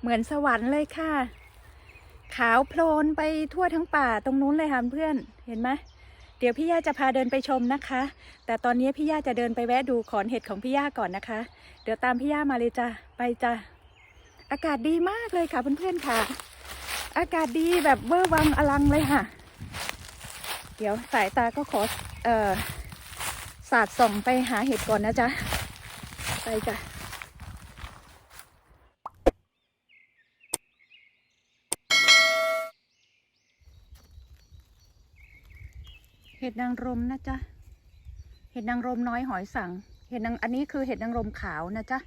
เหมือนสวรรค์เลยค่ะ ขาวโพลนไปทั่วทั้งป่าตรงนู้นเลยค่ะเพื่อนเห็นไหมเดี๋ยวพี่ย่าจะพาเดินไปชมนะคะ แต่ตอนนี้พี่ย่าจะเดินไปแวะดูขอนเห็ดของพี่ย่าก่อนนะคะ เดี๋ยวตามพี่ย่ามาเลยจ้ะไปจ้ะอากาศดีมากเลยค่ะเพื่อนๆค่ะ อากาศดีแบบเบอร์วังอลังเลยค่ะ เดี๋ยวสายตาก็ขอเอ่อสาดส่องไปหาเห็ดก่อนนะจ๊ะไปจ้ะ ห็ดนางรมนะจ๊ะ เห็ดนางรมน้อยหอยสัง เห็ดนางอันนี้คือเห็ดนางรมขาวนะจ๊ะ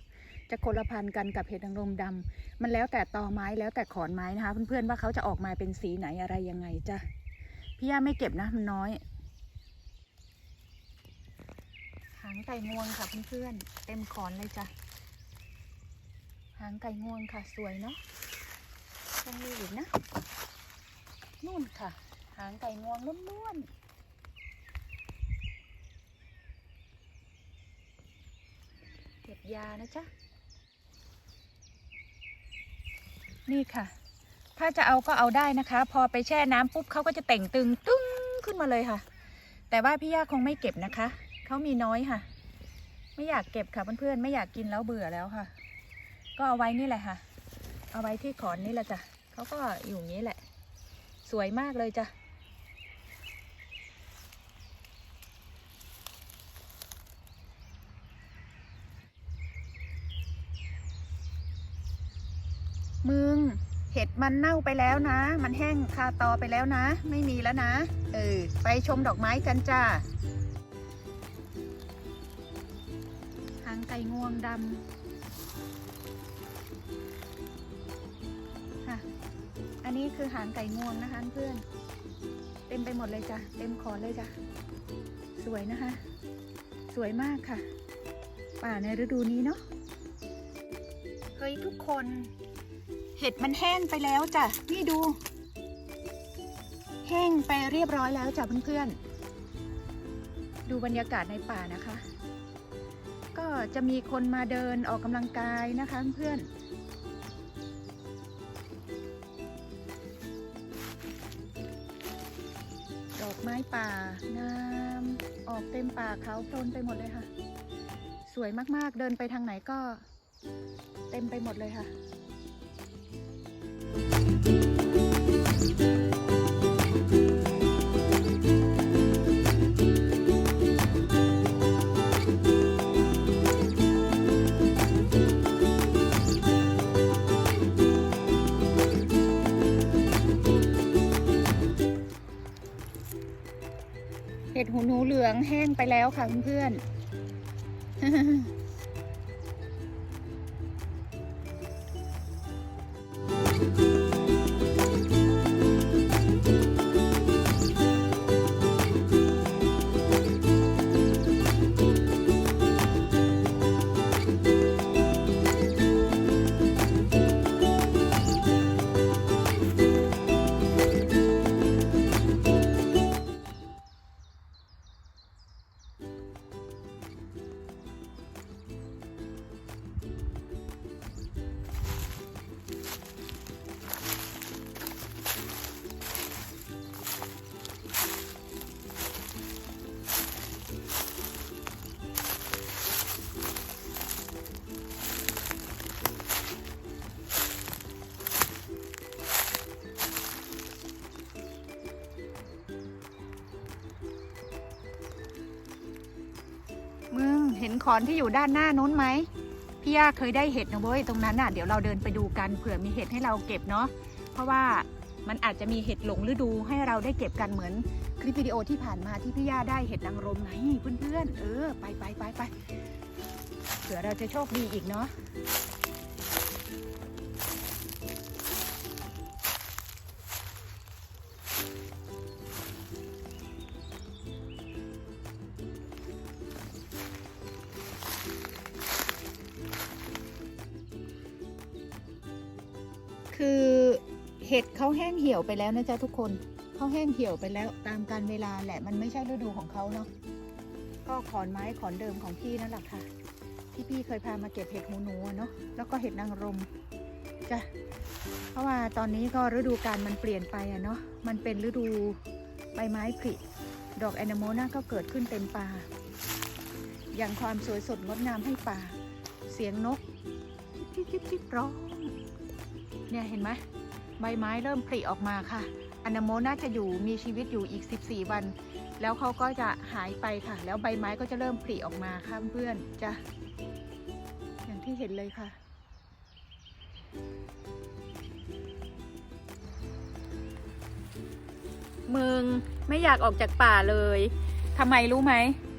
จะคนละพันกันกับเห็ดนางรมดำมันแล้วแต่ตอไม้แล้วแต่ขอนไม้นะคะ เพื่อนๆว่าเขาจะออกมาเป็นสีไหนอะไรยังไงจ้ะ พี่ย่าไม่เก็บนะมันน้อย หางไก่งวงค่ะเพื่อนๆเต็มขอนเลยจ้ะ หางไก่งวงค่ะสวยเนาะยังมีอีกนะ นู่นค่ะ หางไก่งวงล้วนๆ ก็บยานะจ๊ะ นี่ค่ะ ถ้าจะเอาก็เอาได้นะคะ พอไปแช่น้ำปุ๊บเขาก็จะแต่งตึงตึ้งขึ้นมาเลยค่ะ แต่ว่าพี่ย่าคงไม่เก็บนะคะ เขามีน้อยค่ะ ไม่อยากเก็บค่ะเพื่อนๆ ไม่อยากกินแล้วเบื่อแล้วค่ะ ก็เอาไว้นี่แหละค่ะ เอาไว้ที่ขอนนี่แหละจ้ะเขาก็อยู่อย่างนี้แหละ สวยมากเลยจ้ะ มึง เห็ดมันเน่าไปแล้วนะ มันแห้งคาตอไปแล้วนะ ไม่มีแล้วนะ เออ ไปชมดอกไม้กันจ้าหางไก่งวงดำค่ะ อันนี้คือหางไก่งวงนะคะเพื่อน เต็มไปหมดเลยจ้ะ เต็มคอเลยจ้ะ สวยนะคะ สวยมากค่ะ ป่าในฤดูนี้เนาะ เฮ้ยทุกคน เห็ดมันแห้งไปแล้วจ้ะ นี่ดู แห้งไปเรียบร้อยแล้วจ้ะเพื่อนๆ ดูบรรยากาศในป่านะคะ ก็จะมีคนมาเดินออกกำลังกายนะคะเพื่อนดอกไม้ป่างามออกเต็มป่าเขาโพลนไปหมดเลยค่ะ สวยมากๆ เดินไปทางไหนก็เต็มไปหมดเลยค่ะ เห็ดหูหนูเหลืองแห้งไปแล้วค่ะเพื่อนๆ เห็นขอนที่อยู่ด้านหน้านู้นไหมพี่ย่าเคยได้เห็ดนะเว้ยตรงนั้นน่ะเดี๋ยวเราเดินไปดูกันเผื่อมีเห็ดให้เราเก็บเนาะเพราะว่ามันอาจจะมีเห็ดหลงฤดูให้เราได้เก็บกันเหมือนคลิปวิดีโอที่ผ่านมาที่พี่ย่าได้เห็ดนางรมไงเพื่อนๆเออไปไปไปไปเผื่อเราจะโชคดีอีกเนาะ คือเห็ดเขาแห้งเหี่ยวไปแล้วนะจ๊ะทุกคนเขาแห้งเหี่ยวไปแล้วตามการเวลาแหละมันไม่ใช่ฤดูของเขาเนาะก็ขอนไม้ขอนเดิมของพี่นั่นแหละค่ะ ที่พี่เคยพามาเก็บเห็ดหูหนูเนาะแล้วก็เห็ดนางรมจ้ะเพราะว่าตอนนี้ก็ฤดูกาลมันเปลี่ยนไปอะเนาะมันเป็นฤดูใบไม้ผลิดอกแอนาโมนาก็เกิดขึ้นเต็มป่า อย่างความสวยสดงดงามให้ป่า เสียงนก จิ๊บจิ๊บจิ๊บร้อง เนี่ยเห็นไหมใบไม้เริ่มผลิออกมาค่ะอนาโมน่าจะอยู่มีชีวิตอยู่อีก 14 วัน แล้วเขาก็จะหายไปค่ะ แล้วใบไม้ก็จะเริ่มผลิออกมาค่ะเพื่อนจ้ะอย่างที่เห็นเลยค่ะ มึงไม่อยากออกจากป่าเลยทำไมรู้ไหม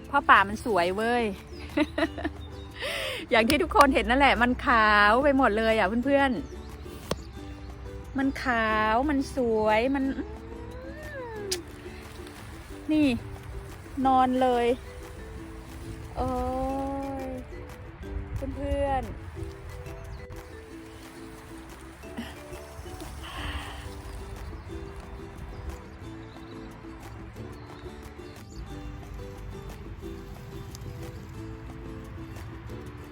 เพราะป่ามันสวยเว้ย อย่างที่ทุกคนเห็นนั่นแหละมันขาวไปหมดเลยอะเพื่อนๆ มันขาวมันสวยมันนี่ นอนเลย โอ้ยเพื่อนๆ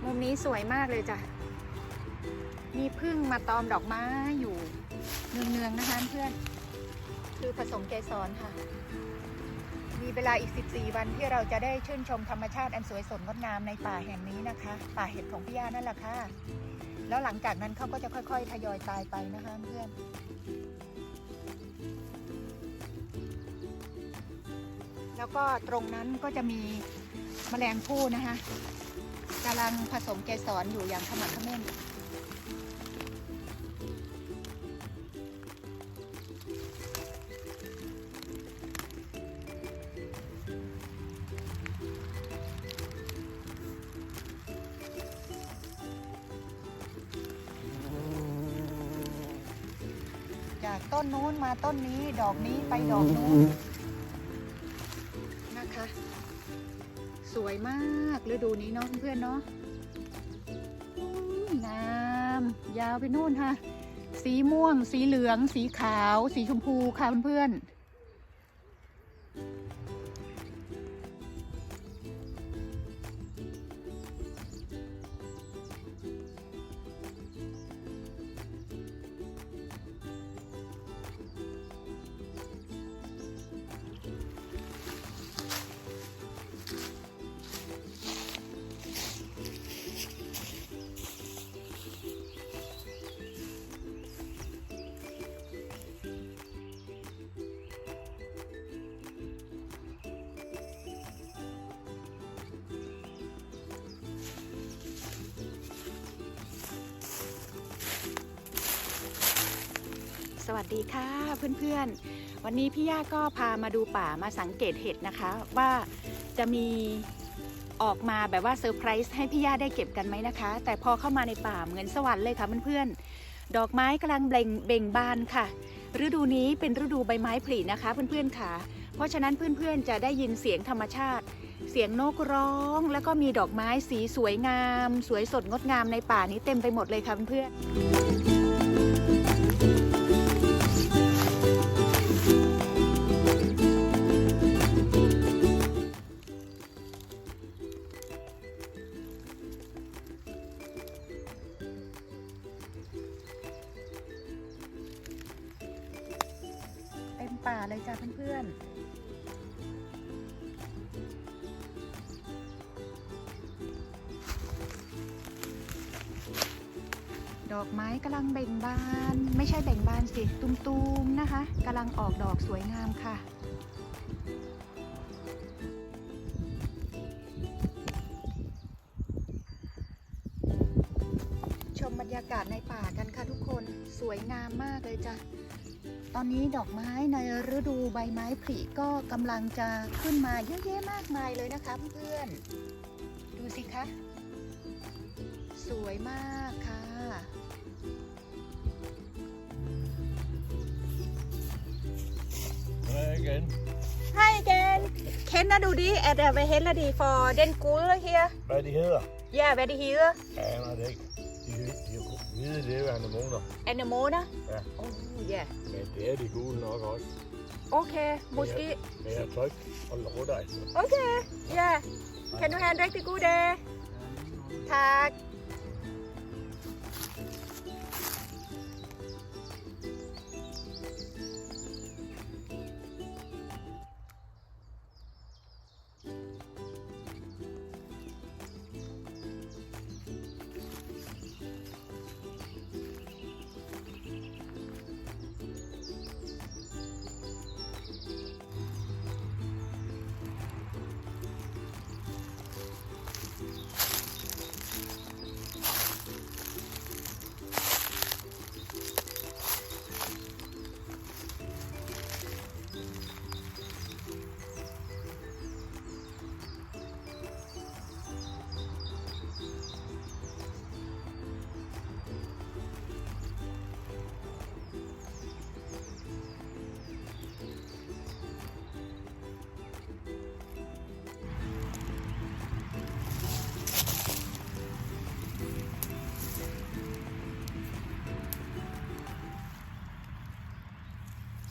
มุมนี้สวยมากเลยจ้ะ มีพึ่งมาตอมดอกไม้อยู่เนืองๆนะคะเพื่อน คือผสมเกสรค่ะ มีเวลาอีก 14 วันที่เราจะได้ชื่นชมธรรมชาติอันสวยสดงดงามในป่าแห่งนี้นะคะ ป่าเห็ดของพี่ย่านั่นแหละค่ะ แล้วหลังจากนั้นเขาก็จะค่อยๆ ทยอยตายไปนะคะเพื่อนแล้วก็ตรงนั้นก็จะมีแมลงผู้นะคะกำลังผสมเกสรอยู่อย่างขมักขม้น จากต้นนู้นมาต้นนี้ดอกนี้ไปดอกนู้นนะคะ สวยมากฤดูนี้เนาะเพื่อนเนาะน้ำยาวไปนู่นค่ะ สีม่วง สีเหลือง สีขาว สีชมพูค่ะเพื่อนๆ วัสดีค่ะเพื่อนๆ วันนี้พี่ย่าก็พามาดูป่ามาสังเกตเห็ดนะคะ ว่าจะมีออกมาแบบว่าเซอร์ไพรส์ให้พี่ย่าได้เก็บกันไหมนะคะ แต่พอเข้ามาในป่าเหมือนสวรรค์เลยค่ะเพื่อนๆ ดอกไม้กำลังเบ่งเบ่งบานค่ะ ฤดูนี้เป็นฤดูใบไม้ผลินะคะ เพื่อนๆค่ะ เพราะฉะนั้นเพื่อนๆจะได้ยินเสียงธรรมชาติ เสียงนกร้อง แล้วก็มีดอกไม้สีสวยงาม สวยสดงดงามในป่านี้เต็มไปหมดเลยค่ะเพื่อนๆ ป่าเลยจ้ะเพื่อนๆ ดอกไม้กำลังเบ่งบาน ไม่ใช่เบ่งบานสิ ตุมๆนะคะกำลังออกดอกสวยงามค่ะชมบรรยากาศในป่ากันค่ะทุกคนสวยงามมากเลยจ้ะ ตอนนี้ดอกไม้ในฤดูใบไม้ผลิก็กำลังจะขึ้นมาเยอะแยะมากมายเลยนะคะเพื่อนๆดูสิคะ สวยมากค่ะ Hej igen. Hi again Kender du det, at uh, hvad heller det for den guld her? Hvad de hedder? Ja, hvad det hedder? Ja, jeg aner det ikke. De, de, de hvide, er jo anemoner. Anemona? Ja. Oh, ja. Men det er de gule nok også. Okay, måske. Men jeg tryk og lover dig. Okay, ja. Kan du have en rigtig god dag? Tak.